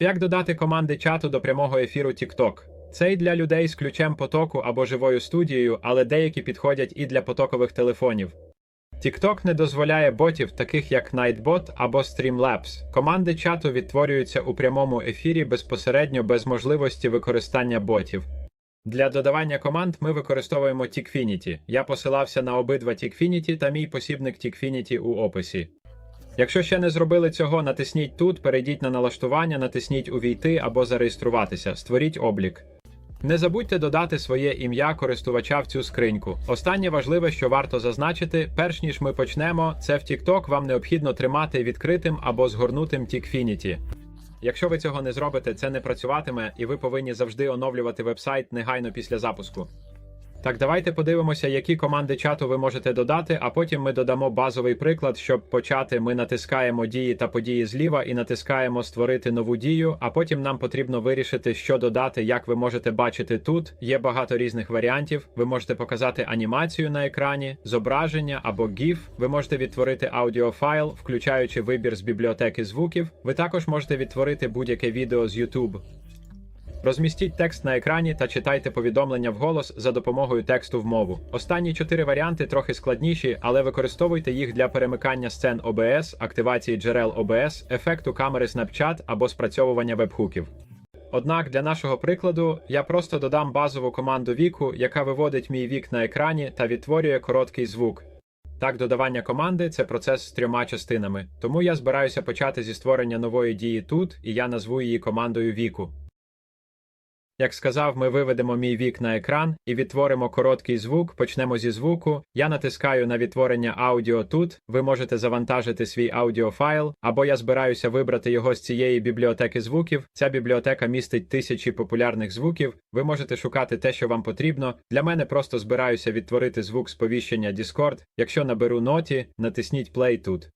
Як додати команди чату до прямого ефіру TikTok? Цей для людей з ключем потоку або живою студією, але деякі підходять і для потокових телефонів. TikTok не дозволяє ботів, таких як Nightbot або Streamlabs. Команди чату відтворюються у прямому ефірі безпосередньо без можливості використання ботів. Для додавання команд ми використовуємо Tikfinity. Я посилався на обидва Tikfinity та мій посібник Tikfinity у описі. Якщо ще не зробили цього, натисніть тут, перейдіть на налаштування, натисніть Увійти або зареєструватися, створіть облік. Не забудьте додати своє ім'я користувача в цю скриньку. Останнє важливе, що варто зазначити, перш ніж ми почнемо, це в TikTok вам необхідно тримати відкритим або згорнутим Tikfinity. Якщо ви цього не зробите, це не працюватиме, і ви повинні завжди оновлювати вебсайт негайно після запуску. Так, давайте подивимося, які команди чату ви можете додати, а потім ми додамо базовий приклад. Щоб почати, ми натискаємо дії та події зліва і натискаємо Створити нову дію. А потім нам потрібно вирішити, що додати. Як ви можете бачити тут, є багато різних варіантів. Ви можете показати анімацію на екрані, зображення або GIF. Ви можете відтворити аудіофайл, включаючи вибір з бібліотеки звуків. Ви також можете відтворити будь-яке відео з YouTube. Розмістіть текст на екрані та читайте повідомлення вголос за допомогою тексту в мову. Останні чотири варіанти трохи складніші, але використовуйте їх для перемикання сцен OBS, активації джерел OBS, ефекту камери Snapchat або спрацьовування вебхуків. Однак для нашого прикладу я просто додам базову команду віку, яка виводить мій вік на екрані та відтворює короткий звук. Так, додавання команди це процес з трьома частинами. Тому я збираюся почати зі створення нової дії тут, і я назву її командою віку. Як сказав, ми виведемо мій вік на екран і відтворимо короткий звук. Почнемо зі звуку. Я натискаю на відтворення аудіо тут. Ви можете завантажити свій аудіофайл, або я збираюся вибрати його з цієї бібліотеки звуків. Ця бібліотека містить тисячі популярних звуків. Ви можете шукати те, що вам потрібно. Для мене просто збираюся відтворити звук сповіщення Discord. Якщо наберу ноті, натисніть play тут.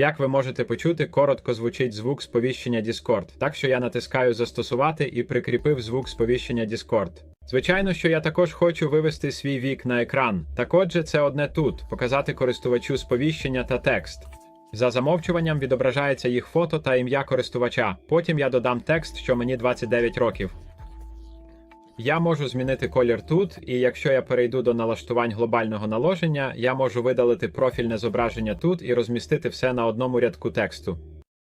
Як ви можете почути, коротко звучить звук сповіщення Discord, так що я натискаю застосувати і прикріпив звук сповіщення Discord. Звичайно, що я також хочу вивести свій вік на екран. Так отже, це одне тут показати користувачу сповіщення та текст. За замовчуванням відображається їх фото та ім'я користувача. Потім я додам текст, що мені 29 років. Я можу змінити колір тут, і якщо я перейду до налаштувань глобального наложення, я можу видалити профільне зображення тут і розмістити все на одному рядку тексту.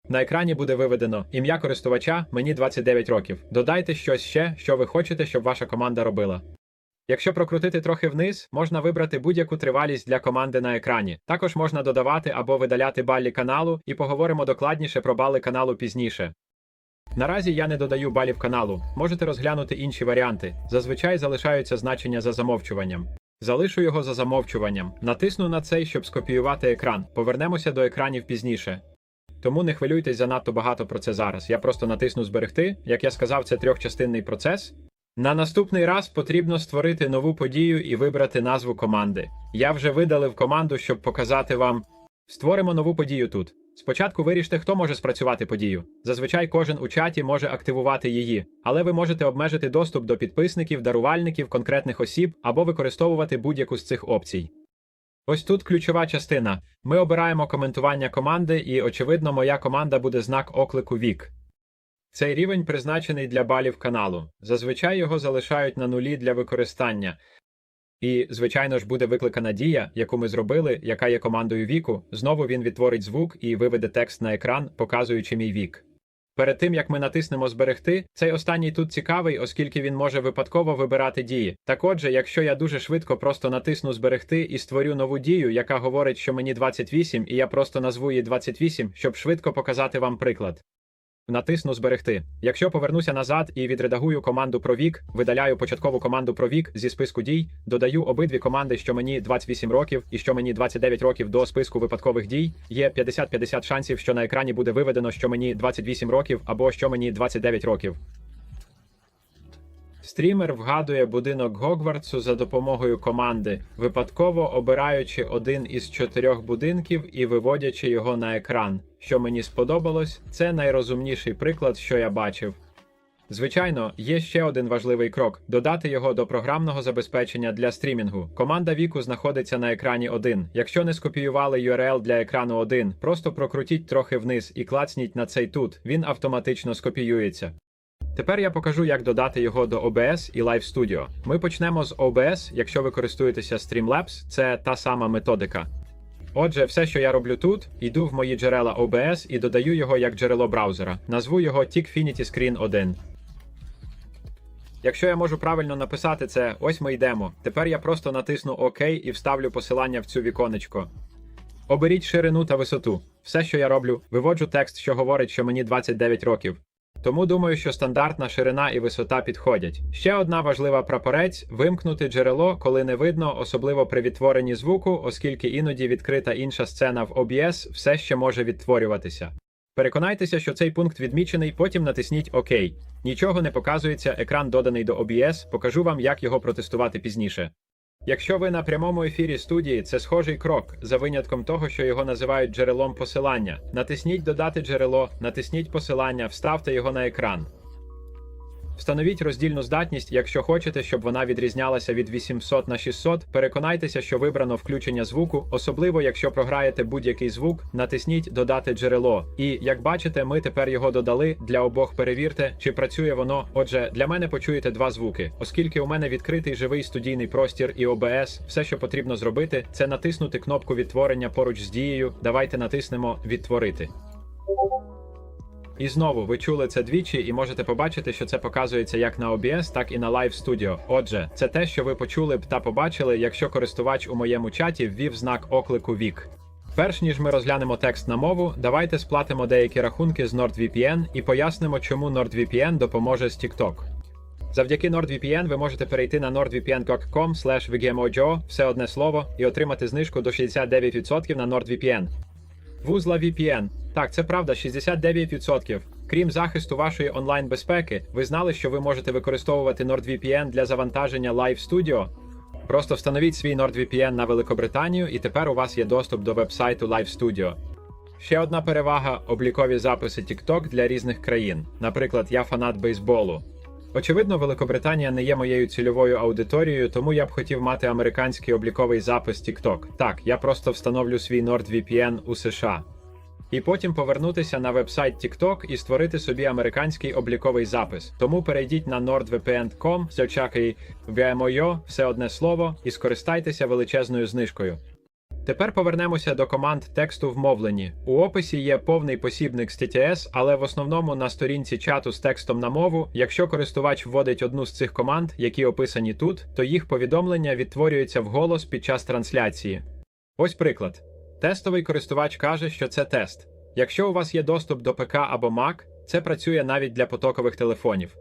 На екрані буде виведено ім'я користувача, мені 29 років. Додайте щось ще, що ви хочете, щоб ваша команда робила. Якщо прокрутити трохи вниз, можна вибрати будь-яку тривалість для команди на екрані. Також можна додавати або видаляти балі каналу, і поговоримо докладніше про бали каналу пізніше. Наразі я не додаю балів каналу. Можете розглянути інші варіанти. Зазвичай залишаються значення за замовчуванням. Залишу його за замовчуванням. Натисну на цей, щоб скопіювати екран. Повернемося до екранів пізніше. Тому не хвилюйтесь занадто багато про це зараз. Я просто натисну зберегти. Як я сказав, це трьохчастинний процес. На наступний раз потрібно створити нову подію і вибрати назву команди. Я вже видалив команду, щоб показати вам. Створимо нову подію тут. Спочатку виріште, хто може спрацювати подію. Зазвичай кожен у чаті може активувати її, але ви можете обмежити доступ до підписників, дарувальників, конкретних осіб або використовувати будь-яку з цих опцій. Ось тут ключова частина. Ми обираємо коментування команди, і, очевидно, моя команда буде знак оклику вік. Цей рівень призначений для балів каналу. Зазвичай його залишають на нулі для використання. І, звичайно ж, буде викликана дія, яку ми зробили, яка є командою віку. Знову він відтворить звук і виведе текст на екран, показуючи мій вік. Перед тим як ми натиснемо зберегти, цей останній тут цікавий, оскільки він може випадково вибирати дії. Так отже, якщо я дуже швидко просто натисну зберегти і створю нову дію, яка говорить, що мені 28, і я просто назву її 28, щоб швидко показати вам приклад. Натисну зберегти. Якщо повернуся назад і відредагую команду про вік, видаляю початкову команду про вік зі списку дій, додаю обидві команди, що мені 28 років і що мені 29 років до списку випадкових дій. Є 50-50 шансів, що на екрані буде виведено, що мені 28 років або що мені 29 років. Стрімер вгадує будинок Гогвартсу за допомогою команди, випадково обираючи один із чотирьох будинків і виводячи його на екран. Що мені сподобалось, це найрозумніший приклад, що я бачив. Звичайно, є ще один важливий крок додати його до програмного забезпечення для стрімінгу. Команда віку знаходиться на екрані 1. Якщо не скопіювали URL для екрану 1, просто прокрутіть трохи вниз і клацніть на цей тут. Він автоматично скопіюється. Тепер я покажу, як додати його до OBS і Live Studio. Ми почнемо з OBS, якщо ви користуєтеся Streamlabs, це та сама методика. Отже, все, що я роблю тут, йду в мої джерела OBS і додаю його як джерело браузера. Назву його Tickfinity Screen 1. Якщо я можу правильно написати це, ось ми йдемо. Тепер я просто натисну ОК і вставлю посилання в цю віконечко. Оберіть ширину та висоту. Все, що я роблю, виводжу текст, що говорить, що мені 29 років. Тому думаю, що стандартна ширина і висота підходять. Ще одна важлива прапорець вимкнути джерело, коли не видно, особливо при відтворенні звуку, оскільки іноді відкрита інша сцена в OBS все ще може відтворюватися. Переконайтеся, що цей пункт відмічений, потім натисніть ОК. Нічого не показується, екран доданий до OBS, покажу вам, як його протестувати пізніше. Якщо ви на прямому ефірі студії, це схожий крок, за винятком того, що його називають джерелом посилання. Натисніть Додати джерело, натисніть посилання, вставте його на екран. Встановіть роздільну здатність, якщо хочете, щоб вона відрізнялася від 800 на 600. Переконайтеся, що вибрано включення звуку, особливо якщо програєте будь-який звук, натисніть Додати джерело. І як бачите, ми тепер його додали. Для обох перевірте, чи працює воно. Отже, для мене почуєте два звуки. Оскільки у мене відкритий живий студійний простір і OBS, все, що потрібно зробити, це натиснути кнопку відтворення поруч з дією. Давайте натиснемо Відтворити. І знову ви чули це двічі, і можете побачити, що це показується як на OBS, так і на Live Studio. Отже, це те, що ви почули б та побачили, якщо користувач у моєму чаті ввів знак оклику вік. Перш ніж ми розглянемо текст на мову, давайте сплатимо деякі рахунки з NordVPN і пояснимо, чому NordVPN допоможе з TikTok. Завдяки NordVPN ви можете перейти на nordvpn.com vgmojo, все одне слово, і отримати знижку до 69% на NordVPN. Вузла VPN. Так, це правда, 69%. Крім захисту вашої онлайн-безпеки, ви знали, що ви можете використовувати NordVPN для завантаження Live Studio? Просто встановіть свій NordVPN на Великобританію, і тепер у вас є доступ до вебсайту Live Studio. Ще одна перевага облікові записи TikTok для різних країн. Наприклад, я фанат бейсболу. Очевидно, Великобританія не є моєю цільовою аудиторією, тому я б хотів мати американський обліковий запис TikTok. Так, я просто встановлю свій NordVPN у США. І потім повернутися на вебсайт TikTok і створити собі американський обліковий запис. Тому перейдіть на nordvpn.com, зачакай VMOYO, все одне слово, і скористайтеся величезною знижкою. Тепер повернемося до команд тексту в мовленні. У описі є повний посібник з TTS, але в основному на сторінці чату з текстом на мову, якщо користувач вводить одну з цих команд, які описані тут, то їх повідомлення відтворюються вголос під час трансляції. Ось приклад. Тестовий користувач каже, що це тест. Якщо у вас є доступ до ПК або Mac, це працює навіть для потокових телефонів.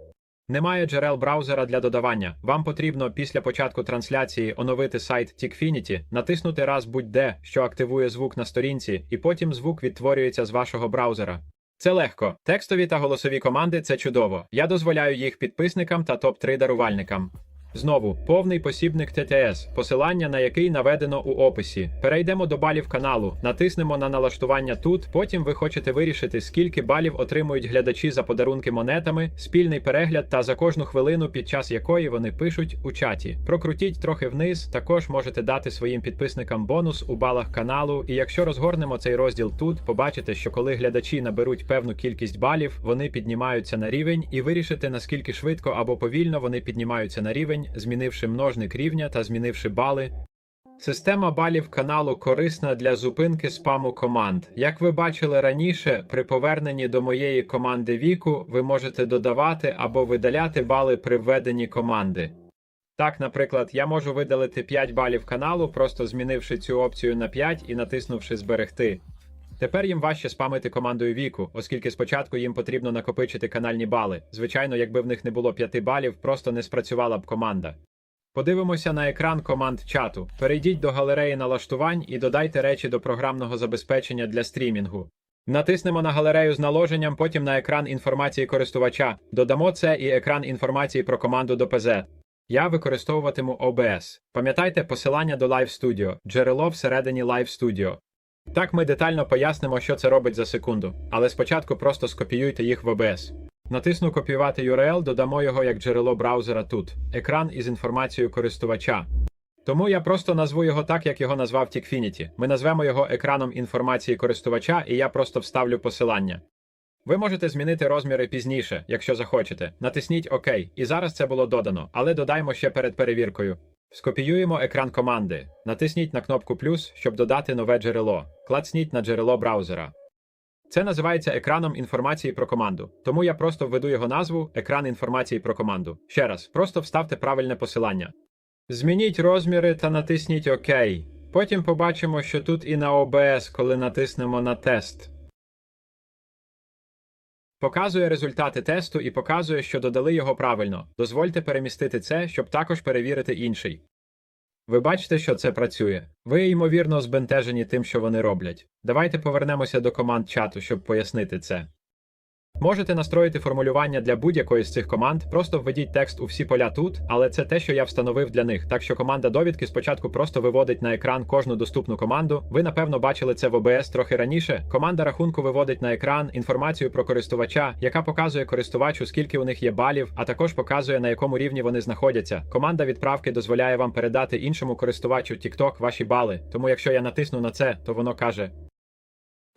Немає джерел браузера для додавання. Вам потрібно після початку трансляції оновити сайт Tickfinity, натиснути раз будь-де, що активує звук на сторінці, і потім звук відтворюється з вашого браузера. Це легко. Текстові та голосові команди це чудово. Я дозволяю їх підписникам та топ-3 дарувальникам. Знову повний посібник ТТС, посилання на який наведено у описі. Перейдемо до балів каналу, натиснемо на налаштування тут. Потім ви хочете вирішити, скільки балів отримують глядачі за подарунки монетами, спільний перегляд та за кожну хвилину, під час якої вони пишуть у чаті. Прокрутіть трохи вниз. Також можете дати своїм підписникам бонус у балах каналу. І якщо розгорнемо цей розділ тут, побачите, що коли глядачі наберуть певну кількість балів, вони піднімаються на рівень, і вирішити наскільки швидко або повільно вони піднімаються на рівень, змінивши множник рівня та змінивши бали. Система балів каналу корисна для зупинки спаму команд. Як ви бачили раніше, при поверненні до моєї команди віку ви можете додавати або видаляти бали при введенні команди. Так, наприклад, я можу видалити 5 балів каналу, просто змінивши цю опцію на 5 і натиснувши Зберегти. Тепер їм важче спамити командою віку, оскільки спочатку їм потрібно накопичити канальні бали. Звичайно, якби в них не було 5 балів, просто не спрацювала б команда. Подивимося на екран команд чату. Перейдіть до галереї налаштувань і додайте речі до програмного забезпечення для стрімінгу. Натиснемо на галерею з наложенням, потім на екран інформації користувача. Додамо це і екран інформації про команду до ПЗ. Я використовуватиму OBS. Пам'ятайте посилання до Live Studio, джерело всередині Live Studio. Так ми детально пояснимо, що це робить за секунду, але спочатку просто скопіюйте їх в OBS. Натисну копіювати URL, додамо його як джерело браузера тут. Екран із інформацією користувача. Тому я просто назву його так, як його назвав Тікфініті. Ми назвемо його екраном інформації користувача, і я просто вставлю посилання. Ви можете змінити розміри пізніше, якщо захочете. Натисніть ОК. І зараз це було додано, але додаймо ще перед перевіркою. Скопіюємо екран команди. Натисніть на кнопку плюс, щоб додати нове джерело. Клацніть на джерело браузера. Це називається екраном інформації про команду. Тому я просто введу його назву екран інформації про команду. Ще раз, просто вставте правильне посилання. Змініть розміри та натисніть ОК. Потім побачимо, що тут і на OBS, коли натиснемо на тест. Показує результати тесту і показує, що додали його правильно. Дозвольте перемістити це, щоб також перевірити інший. Ви бачите, що це працює. Ви, ймовірно, збентежені тим, що вони роблять. Давайте повернемося до команд чату, щоб пояснити це. Можете настроїти формулювання для будь-якої з цих команд, просто введіть текст у всі поля тут, але це те, що я встановив для них. Так що команда довідки спочатку просто виводить на екран кожну доступну команду. Ви, напевно, бачили це в OBS трохи раніше. Команда рахунку виводить на екран інформацію про користувача, яка показує користувачу, скільки у них є балів, а також показує на якому рівні вони знаходяться. Команда відправки дозволяє вам передати іншому користувачу TikTok ваші бали. Тому якщо я натисну на це, то воно каже.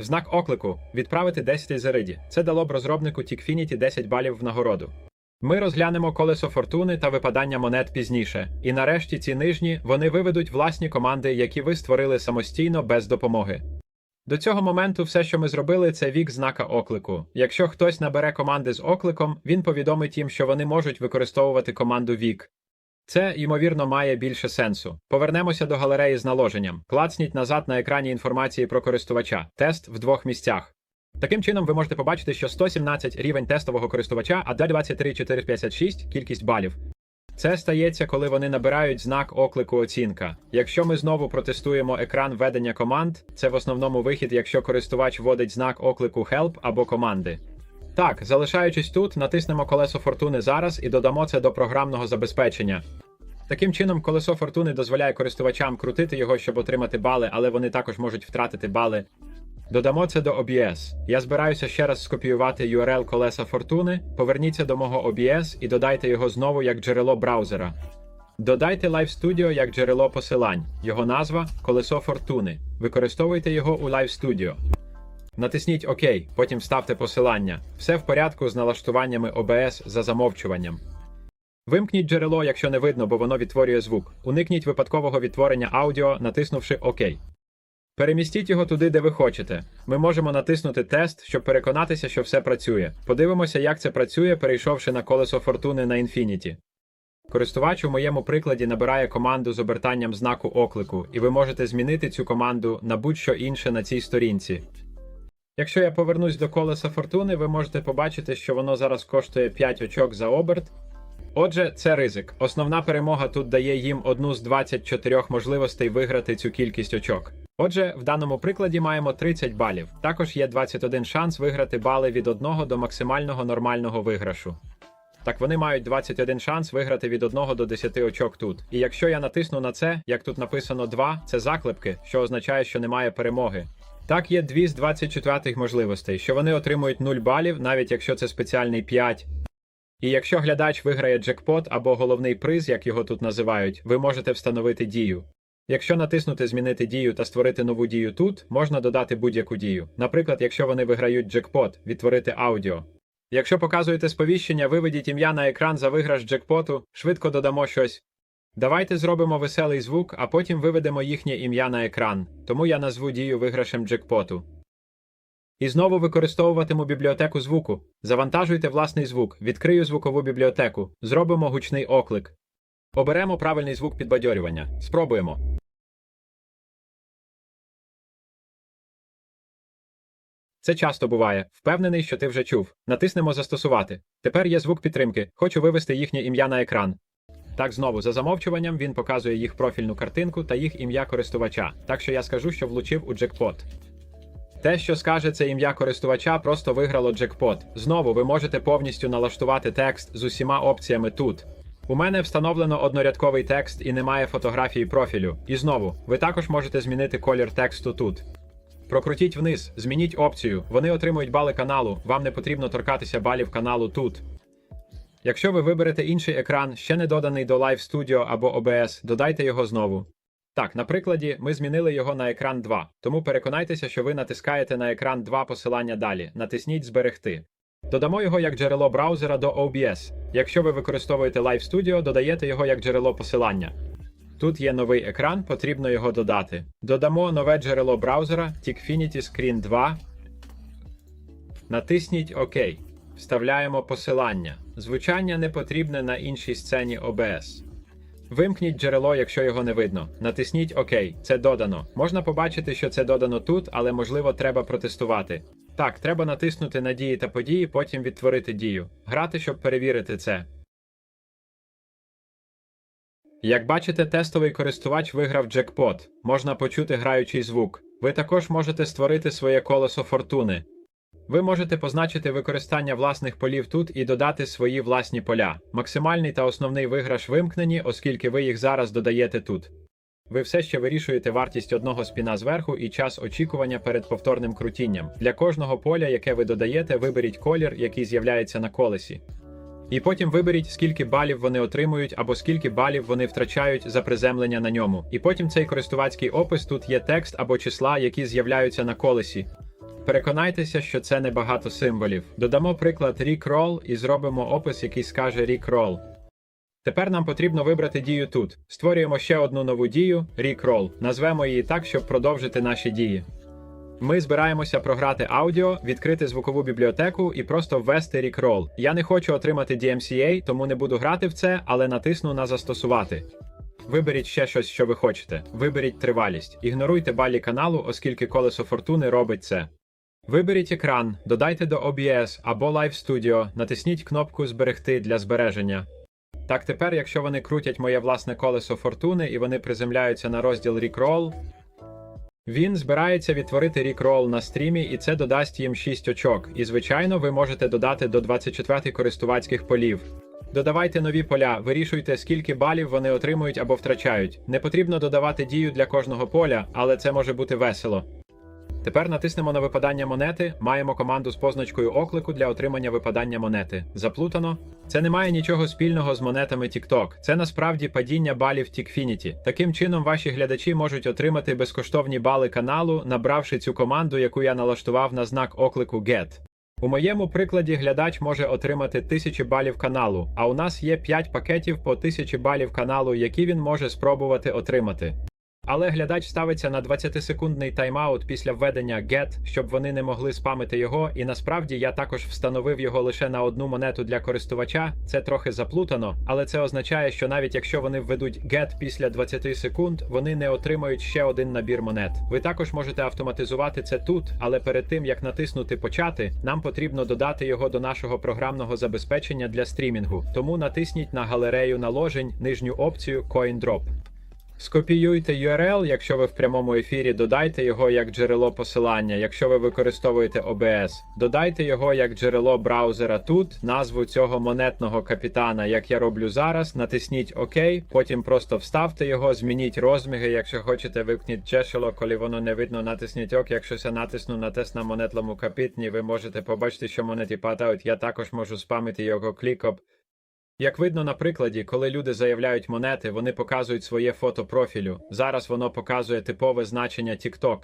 Знак оклику відправити 10 ізериді. Це дало б розробнику Тікфініті 10 балів в нагороду. Ми розглянемо колесо фортуни та випадання монет пізніше. І нарешті ці нижні вони виведуть власні команди, які ви створили самостійно без допомоги. До цього моменту все, що ми зробили, це вік знака оклику. Якщо хтось набере команди з окликом, він повідомить їм, що вони можуть використовувати команду вік. Це, ймовірно, має більше сенсу. Повернемося до галереї з наложенням. Клацніть назад на екрані інформації про користувача. Тест в двох місцях. Таким чином, ви можете побачити, що 117 рівень тестового користувача, а 22456 кількість балів. Це стається, коли вони набирають знак оклику оцінка. Якщо ми знову протестуємо екран ведення команд, це в основному вихід, якщо користувач вводить знак оклику Help або команди. Так, залишаючись тут, натиснемо колесо фортуни зараз і додамо це до програмного забезпечення. Таким чином, колесо фортуни дозволяє користувачам крутити його, щоб отримати бали, але вони також можуть втратити бали. Додамо це до OBS. Я збираюся ще раз скопіювати URL колеса фортуни. Поверніться до мого OBS і додайте його знову як джерело браузера. Додайте Live Studio як джерело посилань. Його назва колесо фортуни. Використовуйте його у Live Studio. Натисніть ОК, потім вставте посилання. Все в порядку з налаштуваннями OBS за замовчуванням. Вимкніть джерело, якщо не видно, бо воно відтворює звук. Уникніть випадкового відтворення аудіо, натиснувши ОК. Перемістіть його туди, де ви хочете. Ми можемо натиснути тест, щоб переконатися, що все працює. Подивимося, як це працює, перейшовши на колесо фортуни на Infinity. Користувач у моєму прикладі набирає команду з обертанням знаку оклику, і ви можете змінити цю команду на будь-що інше на цій сторінці. Якщо я повернусь до колеса фортуни, ви можете побачити, що воно зараз коштує 5 очок за оберт. Отже, це ризик. Основна перемога тут дає їм одну з 24 можливостей виграти цю кількість очок. Отже, в даному прикладі маємо 30 балів. Також є 21 шанс виграти бали від 1 до максимального нормального виграшу. Так вони мають 21 шанс виграти від 1 до 10 очок тут. І якщо я натисну на це, як тут написано 2, це заклепки, що означає, що немає перемоги. Так є 2 з 24 можливостей, що вони отримують 0 балів, навіть якщо це спеціальний 5. І якщо глядач виграє джекпот або головний приз, як його тут називають, ви можете встановити дію. Якщо натиснути Змінити дію та створити нову дію тут, можна додати будь-яку дію. Наприклад, якщо вони виграють джекпот, відтворити аудіо. Якщо показуєте сповіщення, виведіть ім'я на екран за виграш джекпоту, швидко додамо щось. Давайте зробимо веселий звук, а потім виведемо їхнє ім'я на екран, тому я назву дію виграшем джекпоту. І знову використовуватиму бібліотеку звуку. Завантажуйте власний звук, відкрию звукову бібліотеку, зробимо гучний оклик. Оберемо правильний звук підбадьорювання. Спробуємо. Це часто буває. Впевнений, що ти вже чув. Натиснемо Застосувати. Тепер є звук підтримки. Хочу вивести їхнє ім'я на екран. Так, знову, за замовчуванням він показує їх профільну картинку та їх ім'я користувача. Так що я скажу, що влучив у джекпот. Те, що скаже це ім'я користувача, просто виграло джекпот. Знову ви можете повністю налаштувати текст з усіма опціями тут. У мене встановлено однорядковий текст і немає фотографії профілю. І знову, ви також можете змінити колір тексту тут. Прокрутіть вниз, змініть опцію. Вони отримують бали каналу. Вам не потрібно торкатися балів каналу тут. Якщо ви виберете інший екран, ще не доданий до Live Studio або OBS, додайте його знову. Так, на прикладі, ми змінили його на екран 2, тому переконайтеся, що ви натискаєте на екран 2 посилання далі. Натисніть Зберегти. Додамо його як джерело браузера до OBS. Якщо ви використовуєте Live Studio, додаєте його як джерело посилання. Тут є новий екран, потрібно його додати. Додамо нове джерело браузера Tickfinity Screen 2. Натисніть ОК. Вставляємо посилання. Звучання не потрібне на іншій сцені OBS. Вимкніть джерело, якщо його не видно. Натисніть ОК. Це додано. Можна побачити, що це додано тут, але можливо треба протестувати. Так, треба натиснути на дії та події, потім відтворити дію. Грати, щоб перевірити це. Як бачите, тестовий користувач виграв джекпот. Можна почути граючий звук. Ви також можете створити своє колесо фортуни. Ви можете позначити використання власних полів тут і додати свої власні поля. Максимальний та основний виграш вимкнені, оскільки ви їх зараз додаєте тут. Ви все ще вирішуєте вартість одного спіна зверху і час очікування перед повторним крутінням. Для кожного поля, яке ви додаєте, виберіть колір, який з'являється на колесі. І потім виберіть, скільки балів вони отримують або скільки балів вони втрачають за приземлення на ньому. І потім цей користувацький опис тут є текст або числа, які з'являються на колесі. Переконайтеся, що це не багато символів. Додамо приклад Rickroll і зробимо опис, який скаже Rickroll. Тепер нам потрібно вибрати дію тут. Створюємо ще одну нову дію Rickroll. Назвемо її так, щоб продовжити наші дії. Ми збираємося програти аудіо, відкрити звукову бібліотеку і просто ввести Rickroll. Я не хочу отримати DMCA, тому не буду грати в це, але натисну на застосувати. Виберіть ще щось, що ви хочете. Виберіть тривалість. Ігноруйте балі каналу, оскільки колесо фортуни робить це. Виберіть екран, додайте до OBS або Live Studio, натисніть кнопку Зберегти для збереження. Так тепер, якщо вони крутять моє власне колесо фортуни і вони приземляються на розділ Rickroll, він збирається відтворити Rickroll на стрімі, і це додасть їм 6 очок. І, звичайно, ви можете додати до 24 користувацьких полів. Додавайте нові поля, вирішуйте, скільки балів вони отримують або втрачають. Не потрібно додавати дію для кожного поля, але це може бути весело. Тепер натиснемо на випадання монети. Маємо команду з позначкою оклику для отримання випадання монети. Заплутано. Це не має нічого спільного з монетами TikTok. Це насправді падіння балів Tickfinity. Таким чином, ваші глядачі можуть отримати безкоштовні бали каналу, набравши цю команду, яку я налаштував на знак оклику GET. У моєму прикладі глядач може отримати 1000 балів каналу, а у нас є 5 пакетів по 1000 балів каналу, які він може спробувати отримати. Але глядач ставиться на 20-секундний тайм-аут після введення GET, щоб вони не могли спамити його. І насправді я також встановив його лише на одну монету для користувача. Це трохи заплутано, але це означає, що навіть якщо вони введуть GET після 20 секунд, вони не отримають ще один набір монет. Ви також можете автоматизувати це тут, але перед тим як натиснути почати, нам потрібно додати його до нашого програмного забезпечення для стрімінгу. Тому натисніть на галерею наложень нижню опцію CoinDrop. Скопіюйте URL, якщо ви в прямому ефірі, додайте його як джерело посилання, якщо ви використовуєте OBS. Додайте його як джерело браузера тут, назву цього монетного капітана, як я роблю зараз. Натисніть ОК, потім просто вставте його, змініть розміри. Якщо хочете, випніть джерело, коли воно не видно, натисніть ОК. Якщо я натисну на тест на монетлому капітні, ви можете побачити, що монети падають. Я також можу спамити його кліком. Як видно на прикладі, коли люди заявляють монети, вони показують своє фото профілю. Зараз воно показує типове значення TikTok.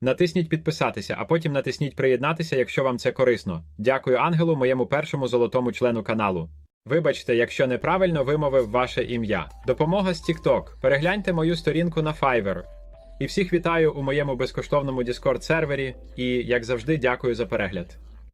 Натисніть підписатися, а потім натисніть приєднатися, якщо вам це корисно. Дякую Ангелу, моєму першому золотому члену каналу. Вибачте, якщо неправильно вимовив ваше ім'я. Допомога з TikTok. Перегляньте мою сторінку на Fiverr. І всіх вітаю у моєму безкоштовному Discord сервері. І, як завжди, дякую за перегляд.